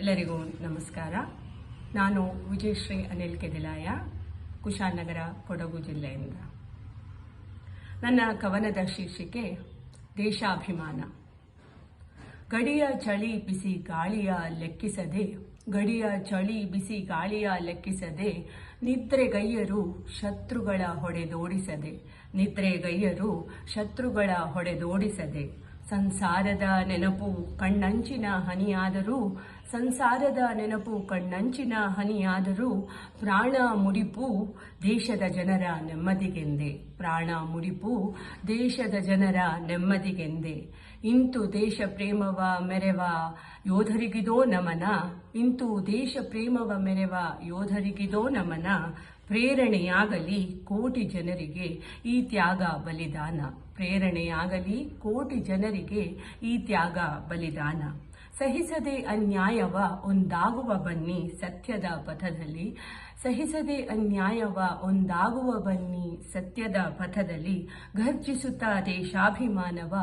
ಎಲ್ಲರಿಗೂ ನಮಸ್ಕಾರ. ನಾನು ವಿಜಯಶ್ರೀ ಅನಿಲ್ ಕೆದಿಲಾಯ ಕುಶಾಲನಗರ ಕೊಡಗು ಜಿಲ್ಲೆಯಿಂದ. ನನ್ನ ಕವನದ ಶೀರ್ಷಿಕೆ, ದೇಶಾಭಿಮಾನ. ಗಡಿಯ ಚಳಿ ಬಿಸಿ ಗಾಳಿಯ ಲೆಕ್ಕಿಸದೆ, ಗಡಿಯ ಚಳಿ ಬಿಸಿ ಗಾಳಿಯ ಲೆಕ್ಕಿಸದೆ, ನಿದ್ರೆಗೈಯರು ಶತ್ರುಗಳ ಹೊಡೆದೋಡಿಸದೆ, ನಿದ್ರೆಗೈಯರು ಶತ್ರುಗಳ ಹೊಡೆದೋಡಿಸದೆ ಸಂಸಾರದ ನೆನಪು ಕಣ್ಣಂಚಿನ ಹನಿಯಾದರೂ, ಸಂಸಾರದ ನೆನಪು ಕಣ್ಣಂಚಿನ ಹನಿಯಾದರೂ, ಪ್ರಾಣ ಮುಡಿಪು ದೇಶದ ಜನರ ನೆಮ್ಮದಿಗೆಂದೆ. ಪ್ರಾಣ ಮುಡಿಪು ದೇಶದ ಜನರ ನೆಮ್ಮದಿಗೆಂದೆ. ಇಂತು ದೇಶ ಪ್ರೇಮವ ಮೆರೆವ ಯೋಧರಿಗಿದೋ ನಮನ? ಇಂತು ದೇಶ ಪ್ರೇಮವ ಮೆರೆವ ಯೋಧರಿಗಿದೋ ನಮನ? ಪ್ರೇರಣೆಯಾಗಲಿ ಕೋಟಿ ಜನರಿಗೆ ಈ ತ್ಯಾಗ ಬಲಿದಾನ. ಪ್ರೇರಣೆಯಾಗಲಿ ಕೋಟಿ ಜನರಿಗೆ ಈ ತ್ಯಾಗ ಬಲಿದಾನ. ಸಹಿಸದೆ ಅನ್ಯಾಯವ ಒಂದಾಗುವ ಬನ್ನಿ ಸತ್ಯದ ಪಥದಲ್ಲಿ. ಸಹಿಸದೆ ಅನ್ಯಾಯವ ಒಂದಾಗುವ ಬನ್ನಿ ಸತ್ಯದ ಪಥದಲ್ಲಿ. ಘರ್ಜಿಸುತ್ತ ದೇಶಾಭಿಮಾನವ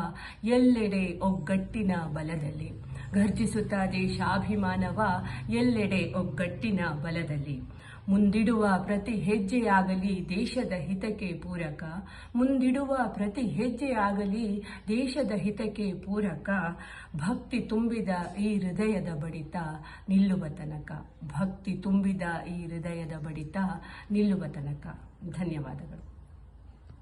ಎಲ್ಲೆಡೆ ಒಗ್ಗಟ್ಟಿನ ಬಲದಲ್ಲಿ. ಘರ್ಜಿಸುತ್ತ ದೇಶಾಭಿಮಾನವ ಎಲ್ಲೆಡೆ ಒಗ್ಗಟ್ಟಿನ ಬಲದಲ್ಲಿ. ಮುಂದಿಡುವ ಪ್ರತಿ ಹೆಜ್ಜೆಯಾಗಲಿ ದೇಶದ ಹಿತಕ್ಕೆ ಪೂರಕ. ಮುಂದಿಡುವ ಪ್ರತಿ ಹೆಜ್ಜೆಯಾಗಲಿ ದೇಶದ ಹಿತಕ್ಕೆ ಪೂರಕ. ಭಕ್ತಿ ತುಂಬಿದ ಈ ಹೃದಯದ ಬಡಿತ ನಿಲ್ಲುವ ತನಕ. ಭಕ್ತಿ ತುಂಬಿದ ಈ ಹೃದಯದ ಬಡಿತ ನಿಲ್ಲುವ ತನಕ. ಧನ್ಯವಾದಗಳು.